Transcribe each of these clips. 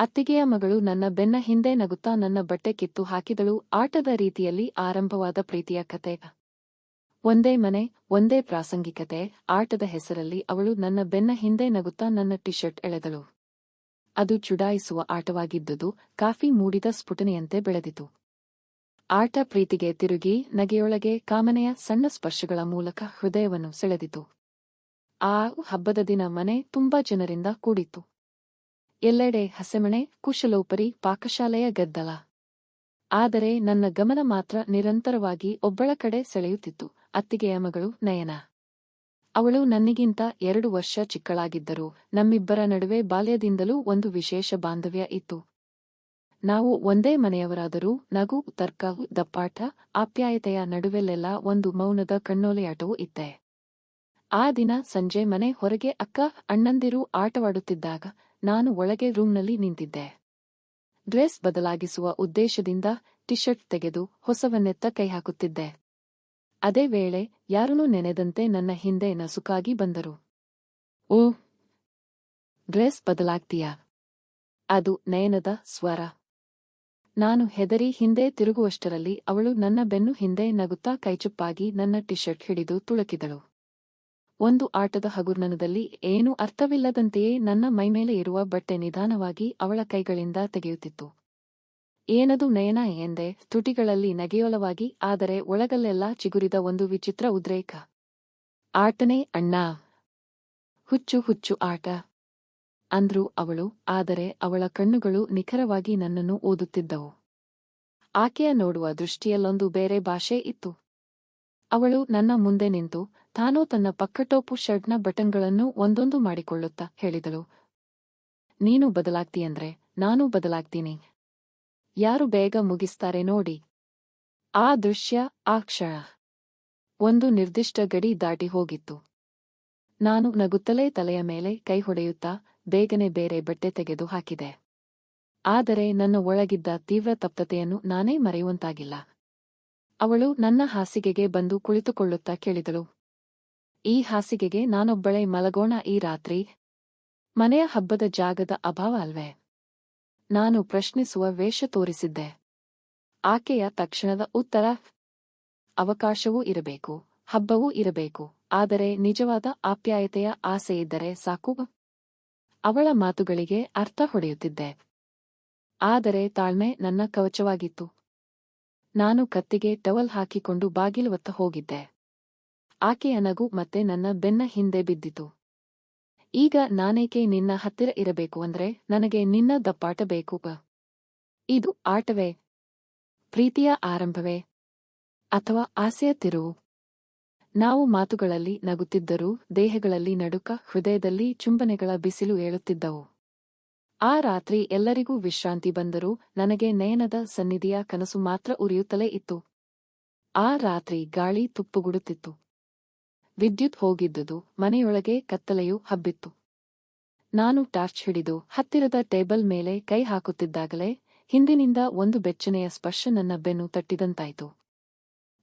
ಅತ್ತಿಗೆಯ ಮಗಳು ನನ್ನ ಬೆನ್ನ ಹಿಂದೆ ನಗುತ್ತಾ ನನ್ನ ಬಟ್ಟೆ ಕಿತ್ತು ಹಾಕಿದಳು. ಆಟದ ರೀತಿಯಲ್ಲಿ ಆರಂಭವಾದ ಪ್ರೀತಿಯ ಕತೆ. ಒಂದೇ ಮನೆ, ಒಂದೇ ಪ್ರಾಸಂಗಿಕತೆ. ಆಟದ ಹೆಸರಲ್ಲಿ ಅವಳು ನನ್ನ ಬೆನ್ನ ಹಿಂದೆ ನಗುತ್ತಾ ನನ್ನ ಟಿಶರ್ಟ್ ಎಳೆದಳು. ಅದು ಚುಡಾಯಿಸುವ ಆಟವಾಗಿದ್ದುದು. ಕಾಫಿ ಮೂಡಿದ ಸ್ಫುಟನೆಯಂತೆ ಬೆಳೆದಿತು. ಆಟ ಪ್ರೀತಿಗೆ ತಿರುಗಿ ನಗೆಯೊಳಗೆ ಕಾಮನೆಯ ಸಣ್ಣ ಸ್ಪರ್ಶಗಳ ಮೂಲಕ ಹೃದಯವನ್ನು ಸೆಳೆದಿತು. ಆ ಹಬ್ಬದ ದಿನ ಮನೆ ತುಂಬಾ ಜನರಿಂದ ಕೂಡಿತ್ತು. ಎಲ್ಲೆಡೆ ಹಸೆಮಣೆ, ಕುಶಲೋಪರಿ, ಪಾಕಶಾಲೆಯ ಗದ್ದಲ. ಆದರೆ ನನ್ನ ಗಮನ ಮಾತ್ರ ನಿರಂತರವಾಗಿ ಒಬ್ಬಳ ಕಡೆ ಸೆಳೆಯುತ್ತಿತ್ತು, ಅತ್ತಿಗೆಯ ಮಗಳು ನಯನ. ಅವಳು ನನ್ನಿಗಿಂತ ಎರಡು ವರ್ಷ ಚಿಕ್ಕಳಾಗಿದ್ದರು, ನಮ್ಮಿಬ್ಬರ ನಡುವೆ ಬಾಲ್ಯದಿಂದಲೂ ಒಂದು ವಿಶೇಷ ಬಾಂಧವ್ಯ ಇತ್ತು. ನಾವು ಒಂದೇ ಮನೆಯವರಾದರೂ, ನಗು, ತರ್ಕ, ದಪ್ಪಾಟ, ಆಪ್ಯಾಯತೆಯ ನಡುವೆಲ್ಲೆಲ್ಲ ಒಂದು ಮೌನದ ಕಣ್ಣೋಲೆಯಾಟವೂ ಇತ್ತೆ. ಆ ದಿನ ಸಂಜೆ ಮನೆ ಹೊರಗೆ ಅಕ್ಕ, ಅಣ್ಣಂದಿರು ಆಟವಾಡುತ್ತಿದ್ದಾಗ ನಾನು ಒಳಗೆ ರೂಮ್ನಲ್ಲಿ ನಿಂತಿದ್ದೆ. ಡ್ರೆಸ್ ಬದಲಾಗಿಸುವ ಉದ್ದೇಶದಿಂದ ಟಿಶರ್ಟ್ ತೆಗೆದು ಹೊಸವನ್ನೆತ್ತ ಕೈ ಹಾಕುತ್ತಿದ್ದೆ ಅದೇ ವೇಳೆ ಯಾರನ್ನೂ ನೆನೆದಂತೆ ನನ್ನ ಹಿಂದೆ ನಸುಕಾಗಿ ಬಂದರು. ಓ, ಡ್ರೆಸ್ ಬದಲಾಗ್ತೀಯಾ? ಅದು ನಯನದ ಸ್ವರ. ನಾನು ಹೆದರಿ ಹಿಂದೆ ತಿರುಗುವಷ್ಟರಲ್ಲಿ ಅವಳು ನನ್ನ ಬೆನ್ನು ಹಿಂದೆ ನಗುತ್ತಾ ಕೈಚುಪ್ಪಾಗಿ ನನ್ನ ಟಿಶರ್ಟ್ ಹಿಡಿದು ತುಳುಕಿದಳು. ಒಂದು ಆಟದ ಹಗುರ್ನನದಲ್ಲಿ ಏನೂ ಅರ್ಥವಿಲ್ಲದಂತೆಯೇ ನನ್ನ ಮೈಮೇಲೆ ಇರುವ ಬಟ್ಟೆ ನಿಧಾನವಾಗಿ ಅವಳ ಕೈಗಳಿಂದ ತೆಗೆಯುತ್ತಿತ್ತು. ಏನದು ನಯನ ಎಂದೆ, ತುಟಿಗಳಲ್ಲಿ ನಗೆಯೊಲವಾಗಿ, ಆದರೆ ಒಳಗಲ್ಲೆಲ್ಲ ಚಿಗುರಿದ ಒಂದು ವಿಚಿತ್ರ ಉದ್ರೇಕ. ಆಟನೇ ಅಣ್ಣ. ಹುಚ್ಚು ಹುಚ್ಚು ಆಟ. ಅಂದ್ರು ಅವಳು, ಆದರೆ ಅವಳ ಕಣ್ಣುಗಳು ನಿಖರವಾಗಿ ನನ್ನನ್ನು ಓದುತ್ತಿದ್ದವು. ಆಕೆಯ ನೋಡುವ ದೃಷ್ಟಿಯಲ್ಲೊಂದು ಬೇರೆ ಭಾಷೆ ಇತ್ತು. ಅವಳು ನನ್ನ ಮುಂದೆ ನಿಂತು ತಾನೂ ತನ್ನ ಪಕ್ಕಟೋಪು ಶರ್ಟ್ನ ಬಟನ್ಗಳನ್ನು ಒಂದೊಂದು ಮಾಡಿಕೊಳ್ಳುತ್ತಾ ಹೇಳಿದಳು. ನೀನು ಬದಲಾಗ್ತೀಯಂದ್ರೆ ನಾನೂ ಬದಲಾಗ್ತೀನಿ. ಯಾರು ಬೇಗ ಮುಗಿಸ್ತಾರೆ ನೋಡಿ. ಆ ದೃಶ್ಯ, ಆ ಕ್ಷಣ. ಒಂದು ನಿರ್ದಿಷ್ಟ ಗಡಿ ದಾಟಿ ಹೋಗಿತ್ತು. ನಾನು ನಗುತ್ತಲೇ ತಲೆಯ ಮೇಲೆ ಕೈ ಹೊಡೆಯುತ್ತಾ ಬೇಗನೆ ಬೇರೆ ಬಟ್ಟೆ ತೆಗೆದು ಹಾಕಿದೆ. ಆದರೆ ನನ್ನ ಒಳಗಿದ್ದ ತೀವ್ರ ತಪ್ತತೆಯನ್ನು ನಾನೇ ಮರೆಯುವಂತಾಗಿಲ್ಲ. ಅವಳು ನನ್ನ ಹಾಸಿಗೆಗೆ ಬಂದು ಕುಳಿತುಕೊಳ್ಳುತ್ತಾ ಕೇಳಿದಳು. ಈ ಹಾಸಿಗೆಗೆ ನಾನೊಬ್ಬಳೆ ಮಲಗೋಣ ಈ ರಾತ್ರಿ. ಮನೆಯ ಹಬ್ಬದ ಜಾಗದ ಅಭಾವ ಅಲ್ವೇ? ನಾನು ಪ್ರಶ್ನಿಸುವ ವೇಷ ತೋರಿಸಿದ್ದೆ. ಆಕೆಯ ತಕ್ಷಣದ ಉತ್ತರ, ಅವಕಾಶವೂ ಇರಬೇಕು, ಹಬ್ಬವೂ ಇರಬೇಕು, ಆದರೆ ನಿಜವಾದ ಆಪ್ಯಾಯತೆಯ ಆಸೆಯಿದ್ದರೆ ಸಾಕು. ಅವಳ ಮಾತುಗಳಿಗೆ ಅರ್ಥ ಹೊಡೆಯುತ್ತಿದ್ದೆ. ಆದರೆ ತಾಳ್ಮೆ ನನ್ನ ಕವಚವಾಗಿತ್ತು. ನಾನು ಕತ್ತಿಗೆ ಟವಲ್ ಹಾಕಿಕೊಂಡು ಬಾಗಿಲುವತ್ತ ಹೋಗಿದ್ದೆ. ಆಕೆಯ ನಗು ಮತ್ತೆ ನನ್ನ ಬೆನ್ನ ಹಿಂದೆ ಬಿದ್ದಿತು. ಈಗ ನಾನೇಕೆ ನಿನ್ನ ಹತ್ತಿರ ಇರಬೇಕು ಅಂದ್ರೆ ನನಗೆ ನಿನ್ನ ದಪ್ಪಾಟ ಬೇಕು ಬ ಇದು ಆಟವೇ? ಪ್ರೀತಿಯ ಆರಂಭವೇ? ಅಥವಾ ಆಸೆಯ ತಿರುವು? ನಾವು ಮಾತುಗಳಲ್ಲಿ ನಗುತ್ತಿದ್ದರೂ ದೇಹಗಳಲ್ಲಿ ನಡುಕ, ಹೃದಯದಲ್ಲಿ ಚುಂಬನೆಗಳ ಬಿಸಿಲು ಏಳುತ್ತಿದ್ದವು. ಆ ರಾತ್ರಿ ಎಲ್ಲರಿಗೂ ವಿಶ್ರಾಂತಿ ಬಂದರೂ ನನಗೆ ನಯನದ ಸನ್ನಿಧಿಯ ಕನಸು ಮಾತ್ರ ಉರಿಯುತ್ತಲೇ ಇತ್ತು. ಆ ರಾತ್ರಿ ಗಾಳಿ ತುಪ್ಪುಗುಡುತ್ತಿತ್ತು. ವಿದ್ಯುತ್ ಹೋಗಿದ್ದುದು, ಮನೆಯೊಳಗೆ ಕತ್ತಲೆಯು ಹಬ್ಬಿತ್ತು. ನಾನು ಟಾರ್ಚ್ ಹಿಡಿದು ಹತ್ತಿರದ ಟೇಬಲ್ ಮೇಲೆ ಕೈ ಹಾಕುತ್ತಿದ್ದಾಗಲೇ ಹಿಂದಿನಿಂದ ಒಂದು ಬೆಚ್ಚನೆಯ ಸ್ಪರ್ಶ ನನ್ನ ಬೆನ್ನು ತಟ್ಟಿದಂತಾಯ್ತು.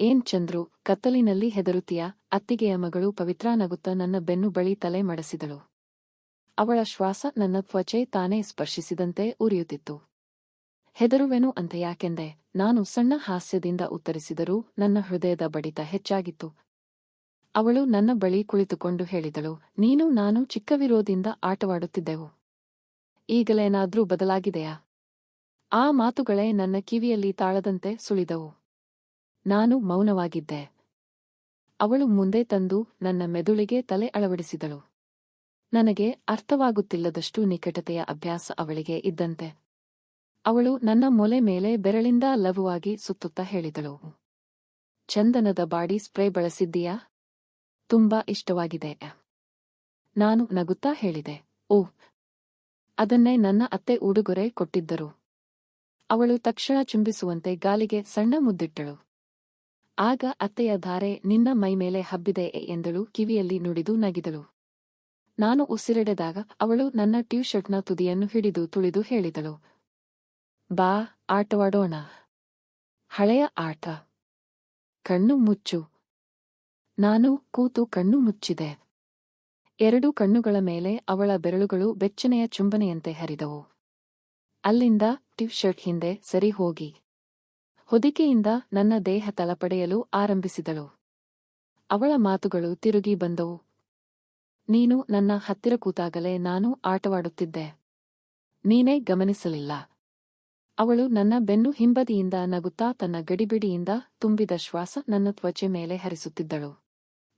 ಏನ್ ಚಂದ್ರು, ಕತ್ತಲಿನಲ್ಲಿ ಹೆದರುತ್ತೀಯ? ಅತ್ತಿಗೆಯ ಮಗಳು ಪವಿತ್ರ ನಗುತ್ತಾ ನನ್ನ ಬೆನ್ನು ಬಳಿ ತಲೆ ಮಡಸಿದಳು. ಅವಳ ಶ್ವಾಸ ನನ್ನ ತ್ವಚೆ ತಾನೇ ಸ್ಪರ್ಶಿಸಿದಂತೆ ಉರಿಯುತ್ತಿತ್ತು. ಹೆದರುವೆನು ಅಂತ ಯಾಕೆಂದೆ ನಾನು ಸಣ್ಣ ಹಾಸ್ಯದಿಂದ ಉತ್ತರಿಸಿದರೂ ನನ್ನ ಹೃದಯದ ಬಡಿತ ಹೆಚ್ಚಾಗಿತ್ತು. ಅವಳು ನನ್ನ ಬಳಿ ಕುಳಿತುಕೊಂಡು ಹೇಳಿದಳು, ನೀನು ನಾನು ಚಿಕ್ಕವಿರೋದಿಂದ ಆಟವಾಡುತ್ತಿದ್ದೆವು. ಈಗಲೇನಾದ್ರೂ ಬದಲಾಗಿದೆಯಾ? ಆ ಮಾತುಗಳೇ ನನ್ನ ಕಿವಿಯಲ್ಲಿ ತಾಳದಂತೆ ಸುಳಿದವು. ನಾನು ಮೌನವಾಗಿದ್ದೆ. ಅವಳು ಮುಂದೆ ತಂದು ನನ್ನ ಮೆದುಳಿಗೆ ತಲೆ ಅಳವಡಿಸಿದಳು. ನನಗೆ ಅರ್ಥವಾಗುತ್ತಿಲ್ಲದಷ್ಟು ನಿಕಟತೆಯ ಅಭ್ಯಾಸ ಅವಳಿಗೆ ಇದ್ದಂತೆ. ಅವಳು ನನ್ನ ಮೊಲೆ ಮೇಲೆ ಬೆರಳಿಂದ ಲಘುವಾಗಿ ಸುತ್ತುತ್ತಾ ಹೇಳಿದಳು. ಚಂದನದ ಬಾಡಿ ಸ್ಪ್ರೇ ಬಳಸಿದ್ದೀಯಾ? ತುಂಬಾ ಇಷ್ಟವಾಗಿದೆ. ನಾನು ನಗುತ್ತಾ ಹೇಳಿದೆ ಓ ಅದನ್ನೇ ನನ್ನ ಅತ್ತೆ ಉಡುಗೊರೆ ಕೊಟ್ಟಿದ್ದರು. ಅವಳು ತಕ್ಷಣ ಚುಂಬಿಸುವಂತೆ ಗಾಲಿಗೆ ಸಣ್ಣ ಮುದ್ದಿಟ್ಟಳು. ಆಗ ಅತ್ತೆಯ ಧಾರೆ ನಿನ್ನ ಮೈಮೇಲೆ ಹಬ್ಬಿದೆ ಎಂದಳು, ಕಿವಿಯಲ್ಲಿ ನುಡಿದು ನಗಿದಳು. ನಾನು ಉಸಿರೆಡೆದಾಗ ಅವಳು ನನ್ನ ಟ್ಯೂ ಶರ್ಟ್ನ ತುದಿಯನ್ನು ಹಿಡಿದು ತುಳಿದು ಹೇಳಿದಳು. ಬಾ, ಆಟವಾಡೋಣ. ಹಳೆಯ ಆಟ. ಕಣ್ಣು ಮುಚ್ಚು. ನಾನು ಕೂತು ಕಣ್ಣು ಮುಚ್ಚಿದೆ. ಎರಡು ಕಣ್ಣುಗಳ ಮೇಲೆ ಅವಳ ಬೆರಳುಗಳು ಬೆಚ್ಚನೆಯ ಚುಂಬನೆಯಂತೆ ಹರಿದವು. ಅಲ್ಲಿಂದ ಟಿವ್ ಶರ್ಟ್ ಹಿಂದೆ ಸರಿ ಹೋಗಿ. ಹೊದಿಕೆಯಿಂದ ನನ್ನ ದೇಹ ತಲಪಡೆಯಲು ಆರಂಭಿಸಿದಳು. ಅವಳ ಮಾತುಗಳು ತಿರುಗಿ ಬಂದವು. ನೀನು ನನ್ನ ಹತ್ತಿರ ಕೂತಾಗಲೇ ನಾನು ಆಟವಾಡುತ್ತಿದ್ದೆ. ನೀನೇ ಗಮನಿಸಲಿಲ್ಲ. ಅವಳು ನನ್ನ ಬೆನ್ನು ಹಿಂಬದಿಯಿಂದ ನಗುತ್ತಾ ತನ್ನ ಗಡಿಬಿಡಿಯಿಂದ ತುಂಬಿದ ಶ್ವಾಸ ನನ್ನ ತ್ವಚೆ ಮೇಲೆ ಹರಿಸುತ್ತಿದ್ದಳು.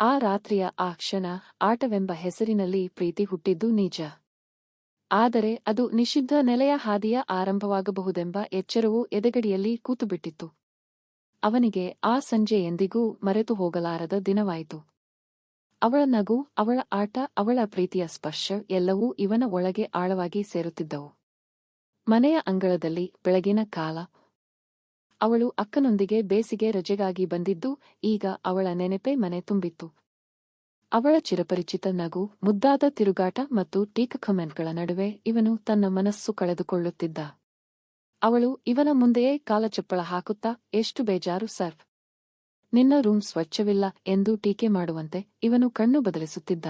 ಆ ರಾತ್ರಿಯ ಆ ಕ್ಷಣ ಆಟವೆಂಬ ಹೆಸರಿನಲ್ಲಿ ಪ್ರೀತಿ ಹುಟ್ಟಿದ್ದು ನಿಜ. ಆದರೆ ಅದು ನಿಷಿದ್ಧ ನೆಲೆಯ ಹಾದಿಯ ಆರಂಭವಾಗಬಹುದೆಂಬ ಎಚ್ಚರವು ಎದೆಗಡಿಯಲ್ಲಿ ಕೂತುಬಿಟ್ಟಿತ್ತು. ಅವನಿಗೆ ಆ ಸಂಜೆ ಎಂದಿಗೂ ಮರೆತು ಹೋಗಲಾರದ ದಿನವಾಯಿತು. ಅವಳ ನಗು, ಅವಳ ಆಟ, ಅವಳ ಪ್ರೀತಿಯ ಸ್ಪರ್ಶ ಎಲ್ಲವೂ ಇವನ ಒಳಗೆ ಆಳವಾಗಿ ಸೇರುತ್ತಿದ್ದವು. ಮನೆಯ ಅಂಗಳದಲ್ಲಿ ಬೆಳಗಿನ ಕಾಲ ಅವಳು ಅಕ್ಕನೊಂದಿಗೆ ಬೇಸಿಗೆ ರಜೆಗಾಗಿ ಬಂದಿದ್ದು, ಈಗ ಅವಳ ನೆನಪೇ ಮನೆ ತುಂಬಿತ್ತು. ಅವಳ ಚಿರಪರಿಚಿತ ನಗು, ಮುದ್ದಾದ ತಿರುಗಾಟ ಮತ್ತು ಟೀಕ ಕಮೆಂಟ್ಗಳ ನಡುವೆ ಇವನು ತನ್ನ ಮನಸ್ಸು ಕಳೆದುಕೊಳ್ಳುತ್ತಿದ್ದ. ಅವಳು ಇವನ ಮುಂದೆಯೇ ಕಾಲಚಪ್ಪಳ ಹಾಕುತ್ತಾ, ಎಷ್ಟು ಬೇಜಾರು ಸರ್. ನಿನ್ನ ರೂಮ್ ಸ್ವಚ್ಛವಿಲ್ಲ ಎಂದು ಟೀಕೆ ಮಾಡುವಂತೆ ಇವನು ಕಣ್ಣು ಬದಲಿಸುತ್ತಿದ್ದ.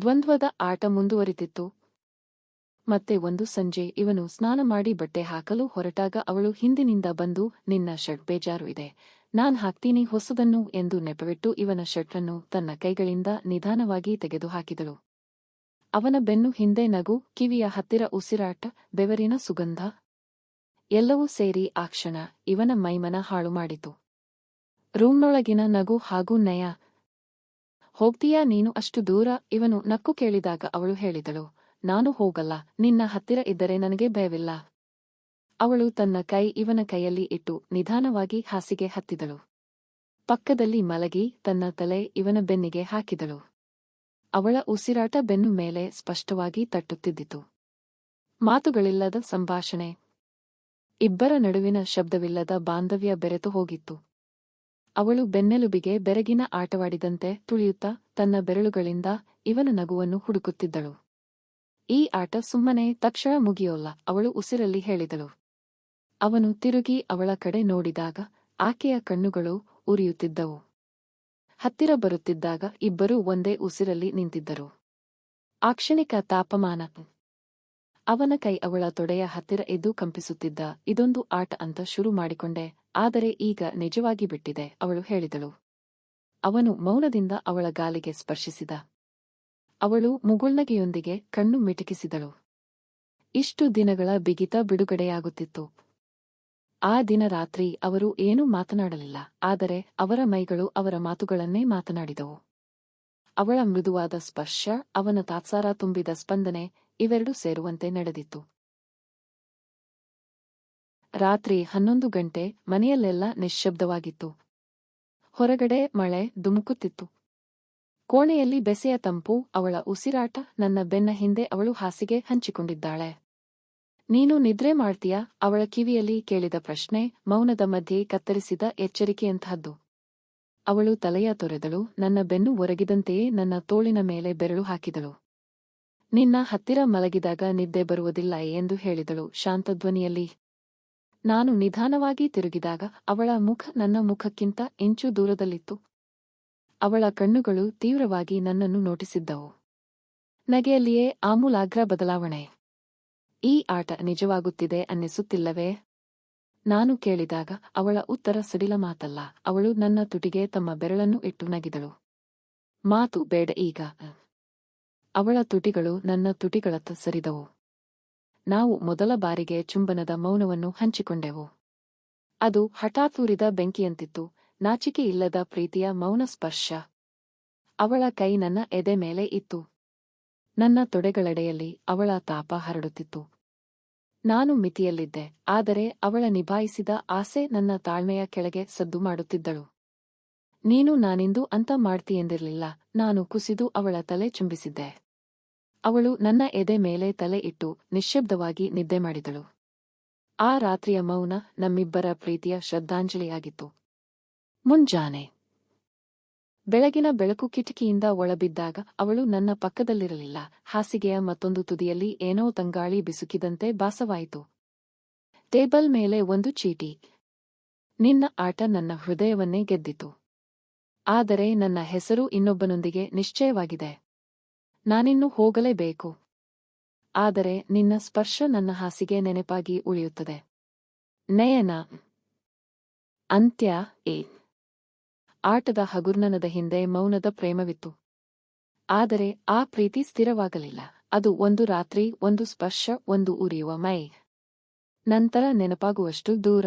ದ್ವಂದ್ವದ ಆಟ ಮುಂದುವರಿತಿತ್ತು ಮತ್ತೆ ಒಂದು ಸಂಜೆ ಇವನು ಸ್ನಾನ ಮಾಡಿ ಬಟ್ಟೆ ಹಾಕಲು ಹೊರಟಾಗ ಅವಳು ಹಿಂದಿನಿಂದ ಬಂದು, ನಿನ್ನ ಶರ್ಟ್ ಬೇಜಾರು ಇದೆ. ನಾನ್ ಹಾಕ್ತೀನಿ ಹೊಸದನ್ನು ಎಂದು ನೆಪವಿಟ್ಟು ಇವನ ಶರ್ಟನ್ನು ತನ್ನ ಕೈಗಳಿಂದ ನಿಧಾನವಾಗಿ ತೆಗೆದುಹಾಕಿದಳು. ಅವನ ಬೆನ್ನು ಹಿಂದೆ ನಗು, ಕಿವಿಯ ಹತ್ತಿರ ಉಸಿರಾಟ, ಬೆವರಿನ ಸುಗಂಧ. ಎಲ್ಲವೂ ಸೇರಿ ಆ ಕ್ಷಣ ಇವನ ಮೈಮನ ಹಾಳು ಮಾಡಿತು. ರೂಮ್ನೊಳಗಿನ ನಗು ಹಾಗೂ ನಯ. ಹೋಗ್ತೀಯಾ ನೀನು ಅಷ್ಟು ದೂರ? ಇವನು ನಕ್ಕು ಕೇಳಿದಾಗ ಅವಳು ಹೇಳಿದಳು. ನಾನು ಹೋಗಲ್ಲ, ನಿನ್ನ ಹತ್ತಿರ ಇದ್ದರೆ ನನಗೆ ಭಯವಿಲ್ಲ. ಅವಳು ತನ್ನ ಕೈ ಇವನ ಕೈಯಲ್ಲಿ ಇಟ್ಟು ನಿಧಾನವಾಗಿ ಹಾಸಿಗೆ ಹತ್ತಿದಳು. ಪಕ್ಕದಲ್ಲಿ ಮಲಗಿ ತನ್ನ ತಲೆ ಇವನ ಬೆನ್ನಿಗೆ ಹಾಕಿದಳು. ಅವಳ ಉಸಿರಾಟ ಬೆನ್ನು ಮೇಲೆ ಸ್ಪಷ್ಟವಾಗಿ ತಟ್ಟುತ್ತಿದ್ದಿತು. ಮಾತುಗಳಿಲ್ಲದ ಸಂಭಾಷಣೆ. ಇಬ್ಬರ ನಡುವಿನ ಶಬ್ದವಿಲ್ಲದ ಬಾಂಧವ್ಯ ಬೆರೆತು ಹೋಗಿತ್ತು. ಅವಳು ಬೆನ್ನೆಲುಬಿಗೆ ಬೆರಗಿನ ಆಟವಾಡಿದಂತೆ ತುಳಿಯುತ್ತಾ ತನ್ನ ಬೆರಳುಗಳಿಂದ ಇವನ ನಗುವನ್ನು ಹುಡುಕುತ್ತಿದ್ದಳು. ಈ ಆಟ ಸುಮ್ಮನೆ ತಕ್ಷಣ ಮುಗಿಯೋಲ್ಲ, ಅವಳು ಉಸಿರಲ್ಲಿ ಹೇಳಿದಳು. ಅವನು ತಿರುಗಿ ಅವಳ ಕಡೆ ನೋಡಿದಾಗ ಆಕೆಯ ಕಣ್ಣುಗಳು ಉರಿಯುತ್ತಿದ್ದವು. ಹತ್ತಿರ ಬರುತ್ತಿದ್ದಾಗ ಇಬ್ಬರೂ ಒಂದೇ ಉಸಿರಲ್ಲಿ ನಿಂತಿದ್ದರು. ಆಕ್ಷಣಿಕ ತಾಪಮಾನ. ಅವನ ಕೈ ಅವಳ ತೊಡೆಯ ಹತ್ತಿರ ಎದ್ದು ಕಂಪಿಸುತ್ತಿದ್ದ ಇದೊಂದು ಆಟ ಅಂತ ಶುರು ಮಾಡಿಕೊಂಡೆ, ಆದರೆ ಈಗ ನಿಜವಾಗಿ ಬಿಟ್ಟಿದೆ, ಅವಳು ಹೇಳಿದಳು. ಅವನು ಮೌನದಿಂದ ಅವಳ ಗಾಲಿಗೆ ಸ್ಪರ್ಶಿಸಿದ. ಅವಳು ಮುಗುಳ್ನಗೆಯೊಂದಿಗೆ ಕಣ್ಣು ಮಿಟುಕಿಸಿದಳು. ಇಷ್ಟು ದಿನಗಳ ಬಿಗಿತ ಬಿಡುಗಡೆಯಾಗುತ್ತಿತ್ತು. ಆ ದಿನ ರಾತ್ರಿ ಅವರು ಏನೂ ಮಾತನಾಡಲಿಲ್ಲ, ಆದರೆ ಅವರ ಮೈಗಳು ಅವರ ಮಾತುಗಳನ್ನೇ ಮಾತನಾಡಿದವು. ಅವಳ ಮೃದುವಾದ ಸ್ಪರ್ಶ, ಅವನ ತಾತ್ಸಾರ ತುಂಬಿದ ಸ್ಪಂದನೆ ಇವೆರಡೂ ಸೇರುವಂತೆ ನಡೆದಿತ್ತು. ರಾತ್ರಿ ಹನ್ನೊಂದು ಗಂಟೆ ಮನೆಯಲ್ಲೆಲ್ಲ ನಿಶ್ಶಬ್ದವಾಗಿತ್ತು. ಹೊರಗಡೆ ಮಳೆ ಧುಮುಕುತ್ತಿತ್ತು. ಕೋಣೆಯಲ್ಲಿ ಬೆಸೆಯ ತಂಪು, ಅವಳ ಉಸಿರಾಟ, ನನ್ನ ಬೆನ್ನ ಹಿಂದೆ ಅವಳು ಹಾಸಿಗೆ ಹಂಚಿಕೊಂಡಿದ್ದಾಳೆ. ನೀನು ನಿದ್ರೆ ಮಾಡ್ತೀಯ? ಅವಳ ಕಿವಿಯಲ್ಲಿ ಕೇಳಿದ ಪ್ರಶ್ನೆ, ಮೌನದ ಮಧ್ಯೆ ಕತ್ತರಿಸಿದ ಎಚ್ಚರಿಕೆಯಂತಹದ್ದು. ಅವಳು ತಲೆಯ ತೊರೆದಳು, ನನ್ನ ಬೆನ್ನು ಒರಗಿದಂತೆಯೇ ನನ್ನ ತೋಳಿನ ಮೇಲೆ ಬೆರಳು ಹಾಕಿದಳು. ನಿನ್ನ ಹತ್ತಿರ ಮಲಗಿದಾಗ ನಿದ್ದೆ ಬರುವುದಿಲ್ಲ ಎಂದು ಹೇಳಿದಳು ಶಾಂತಧ್ವನಿಯಲ್ಲಿ ನಾನು ನಿಧಾನವಾಗಿ ತಿರುಗಿದಾಗ ಅವಳ ಮುಖ ನನ್ನ ಮುಖಕ್ಕಿಂತ ಇಂಚು ದೂರದಲ್ಲಿತ್ತು. ಅವಳ ಕಣ್ಣುಗಳು ತೀವ್ರವಾಗಿ ನನ್ನನ್ನು ನೋಟಿಸಿದ್ದವು. ನಗೆಯಲ್ಲಿಯೇ ಆಮೂಲಾಗ್ರ ಬದಲಾವಣೆ. ಈ ಆಟ ನಿಜವಾಗುತ್ತಿದೆ ಅನ್ನಿಸುತ್ತಿಲ್ಲವೇ? ನಾನು ಕೇಳಿದಾಗ ಅವಳ ಉತ್ತರ ಸಡಿಲ ಮಾತಲ್ಲ. ಅವಳು ನನ್ನ ತುಟಿಗೆ ತಮ್ಮ ಬೆರಳನ್ನು ಇಟ್ಟು ನಗಿದಳು. ಮಾತು ಬೇಡ ಈಗ. ಅವಳ ತುಟಿಗಳು ನನ್ನ ತುಟಿಗಳತ್ತ ಸರಿದವು. ನಾವು ಮೊದಲ ಬಾರಿಗೆ ಚುಂಬನದ ಮೌನವನ್ನು ಹಂಚಿಕೊಂಡೆವು. ಅದು ಹಠಾತೂರಿದ ಬೆಂಕಿಯಂತಿತ್ತು. ನಾಚಿಕೆಯಿಲ್ಲದ ಪ್ರೀತಿಯ ಮೌನ ಸ್ಪರ್ಶ. ಅವಳ ಕೈ ನನ್ನ ಎದೆ ಮೇಲೆ ಇತ್ತು. ನನ್ನ ತೊಡೆಗಳೆಡೆಯಲ್ಲಿ ಅವಳ ತಾಪ ಹರಡುತ್ತಿತ್ತು. ನಾನು ಮಿತಿಯಲ್ಲಿದ್ದೆ, ಆದರೆ ಅವಳ ನಿಭಾಯಿಸಿದ ಆಸೆ ನನ್ನ ತಾಳ್ಮೆಯ ಕೆಳಗೆ ಸದ್ದು ಮಾಡುತ್ತಿದ್ದಳು. ನೀನು ನಾನಿಂದು ಅಂತ ಮಾಡ್ತೀಯೆಂದಿರಲಿಲ್ಲ, ನಾನು ಕುಸಿದು ಅವಳ ತಲೆ ಚುಂಬಿಸಿದ್ದೆ. ಅವಳು ನನ್ನ ಎದೆ ಮೇಲೆ ತಲೆ ಇಟ್ಟು ನಿಶ್ಶಬ್ದವಾಗಿ ನಿದ್ದೆ ಮಾಡಿದಳು. ಆ ರಾತ್ರಿಯ ಮೌನ ನಮ್ಮಿಬ್ಬರ ಪ್ರೀತಿಯ ಶ್ರದ್ಧಾಂಜಲಿಯಾಗಿತ್ತು. ಮುಂಜಾನೆ. ಬೆಳಗಿನ ಬೆಳಕು ಕಿಟಕಿಯಿಂದ ಒಳಬಿದ್ದಾಗ ಅವಳು ನನ್ನ ಪಕ್ಕದಲ್ಲಿರಲಿಲ್ಲ. ಹಾಸಿಗೆಯ ಮತ್ತೊಂದು ತುದಿಯಲ್ಲಿ ಏನೋ ತಂಗಾಳಿ ಬಿಸುಕಿದಂತೆ ಭಾಸವಾಯಿತು. ಟೇಬಲ್ ಮೇಲೆ ಒಂದು ಚೀಟಿ. ನಿನ್ನ ಆಟ ನನ್ನ ಹೃದಯವನ್ನೇ ಗೆದ್ದಿತು. ಆದರೆ ನನ್ನ ಹೆಸರು ಇನ್ನೊಬ್ಬನೊಂದಿಗೆ ನಿಶ್ಚಯವಾಗಿದೆ. ನಾನಿನ್ನು ಹೋಗಲೇಬೇಕು. ಆದರೆ ನಿನ್ನ ಸ್ಪರ್ಶ ನನ್ನ ಹಾಸಿಗೆ ನೆನಪಾಗಿ ಉಳಿಯುತ್ತದೆ. ನಯನ. ಅಂತ್ಯ ಎ. ಆಟದ ಹಗುರ್ನನದ ಹಿಂದೆ ಮೌನದ ಪ್ರೇಮವಿತ್ತು. ಆದರೆ ಆ ಪ್ರೀತಿ ಸ್ಥಿರವಾಗಲಿಲ್ಲ. ಅದು ಒಂದು ರಾತ್ರಿ, ಒಂದು ಸ್ಪರ್ಶ, ಒಂದು ಉರಿಯುವ ಮೈ. ನಂತರ ನೆನಪಾಗುವಷ್ಟು ದೂರ.